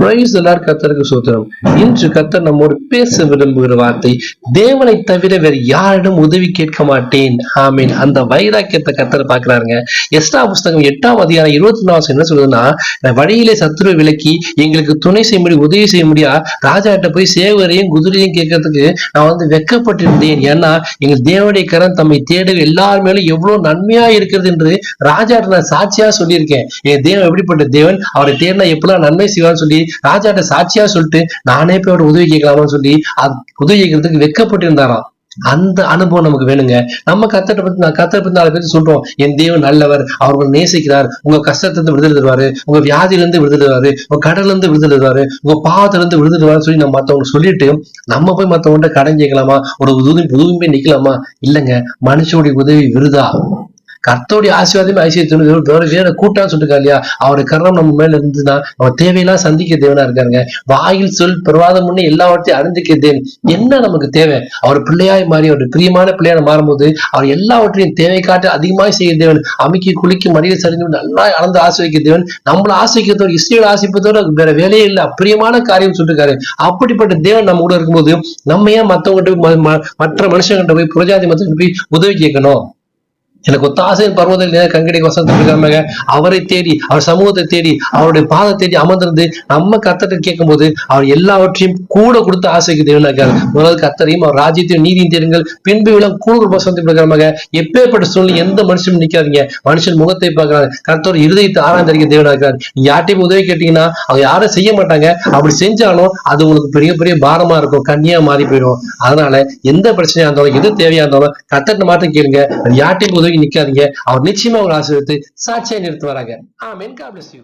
Praise the Lord, கர்த்தருக்கு சோத்திரம். இன்று கத்தர் நம்மோடு பேச விரும்புகிற வார்த்தை தேவனை தவிர வேற யாரிடம் உதவி கேட்க மாட்டேன். ஆமீன். அந்த வைராக்கியத்தை கர்த்தர் பாக்குறாருங்க எஸ்டா புஸ்தகம் எட்டாம் அதிகாரம் இருபத்தி நாலு என்ன சொல்லுதுன்னா வழியிலே சத்துருவை விலக்கி எங்களுக்கு துணை செய்ய முடியும் உதவி செய்ய முடியா ராஜாட்ட போய் சேவரையும் குதிரையும் கேட்கறதுக்கு நான் வந்து வெக்கப்பட்டிருந்தேன். ஏன்னா எங்க தேவனுடைய கரம் தம்மை தேட எல்லார் மேலும் எவ்வளவு நன்மையா இருக்கிறது என்று ராஜாட்ட நான் சாட்சியா சொல்லியிருக்கேன். என் தேவன் எப்படிப்பட்ட தேவன்? அவரை தேடினா எப்படிலாம் நன்மை செய்வான்னு சொல்லி ராஜாட்ட சாட்சியா சொல்லிட்டு நானே போய் அவரோட உதவி கேட்கலாமான்னு சொல்லி உதவி கேட்கறதுக்கு வெக்கப்பட்டிருந்தாராம். அந்த அனுபவம் நமக்கு வேணுங்க. நம்ம கத்தட்ட பத்தி நான் கத்தரை பத்தி நாலு பேர் சொல்றோம். என் தேவன் நல்லவர் அவர் உங்களை நேசிக்கிறார். உங்க கஷ்டத்திலிருந்து விடுதலை தருவாரு. உங்க வியாதியிலிருந்து விடுதலை தருவாரு. உங்க கடல்ல இருந்து விடுதலை தருவாரு. உங்க பாவத்துல இருந்து விடுதலை தருவாரு சொல்லி நம்ம மத்தவங்க சொல்லிட்டு நம்ம போய் மத்தவங்கள்ட்ட கடன் கேட்கலாமா? ஒரு உதவி உதவி போய் நிக்கலாமா? இல்லைங்க. மனுஷனுடைய உதவி விருதா? கர்த்தருடைய ஆசீர்வாதமே ஐசியத்தின் வேற கூட்டான்னு சொல்லிருக்கா இல்லையா அவருடைய கர்ணம் நம்ம மேல இருந்துன்னா நம்ம தேவையெல்லாம் சந்திக்க தேவனா இருக்காருங்க. வாயில் சொல் பிரவாதம் முன்னே எல்லாவற்றையும் அறிந்திக்க தேவன். என்ன நமக்கு தேவை? அவர் பிள்ளையாய் மாறி அவருடைய பிரியமான பிள்ளையான மாறும்போது அவர் எல்லாவற்றையும் தேவை காட்ட அதிகமாய் செய்ய தேவன். அமைக்கி குளிக்கு மடியில் சரிந்து நல்லா அளந்து ஆசிரிக்க தேவன். நம்மளை ஆசிரிக்கிறதோட இஸ்ரேல் ஆசிப்பதோட வேற வேலையே இல்லை. அப்பிரியமான காரியம் சொல்லிருக்காரு அப்படிப்பட்ட தேவன் நம்ம கூட இருக்கும்போது நம்ம ஏன் மத்தவங்ககிட்ட போய் ம- ம- மற்ற மனுஷங்கிட்ட போய் புரஜாதி மத்தவங்க போய் உதவி கேட்கணும்? எனக்கு ஒத்தாசையின் பர்வதத்தில் கங்கடி வசந்தம் அவரை தேடி அவர் சமூகத்தை தேடி அவருடைய பாதை தேடி அமர்ந்திருந்து நம்ம கத்தத்தை கேட்கும்போது அவர் எல்லாவற்றையும் கூட கொடுத்து ஆசைக்கு தேவனா முதல் கத்தரையும் அவர் ராஜ்யத்தையும் நீதியும் தேடுங்கள். பின்பு விளம் கூட வசந்தம் இருக்காமங்க எப்பேற்பட்ட சூழ்நிலை எந்த மனுஷனும் நிக்காதீங்க மனுஷன் முகத்தை பார்க்கிறாரு கர்த்தர் இருதயத்தை ஆராய்ந்தறிக்க தேவனா இருக்காரு நீங்க யார்ட்டையும் உதவி கேட்டீங்கன்னா அவங்க யாரும் செய்ய மாட்டாங்க. அப்படி செஞ்சாலும் அது உங்களுக்கு பெரிய பெரிய பாரமா இருக்கும். கண்ணியா மாறி போயிடும். அதனால எந்த பிரச்சனையா இருந்தாலும் எது தேவையா இருந்தாலும் கத்தட்ட மாட்டம் கேளுங்க. யார்ட்டையும் உதவி நிக்காதீங்க. அவர் நிச்சயமா உங்களை ஆசீர்வித்து சாட்சியை நிறுத்து வராங்க. ஆமென். God bless you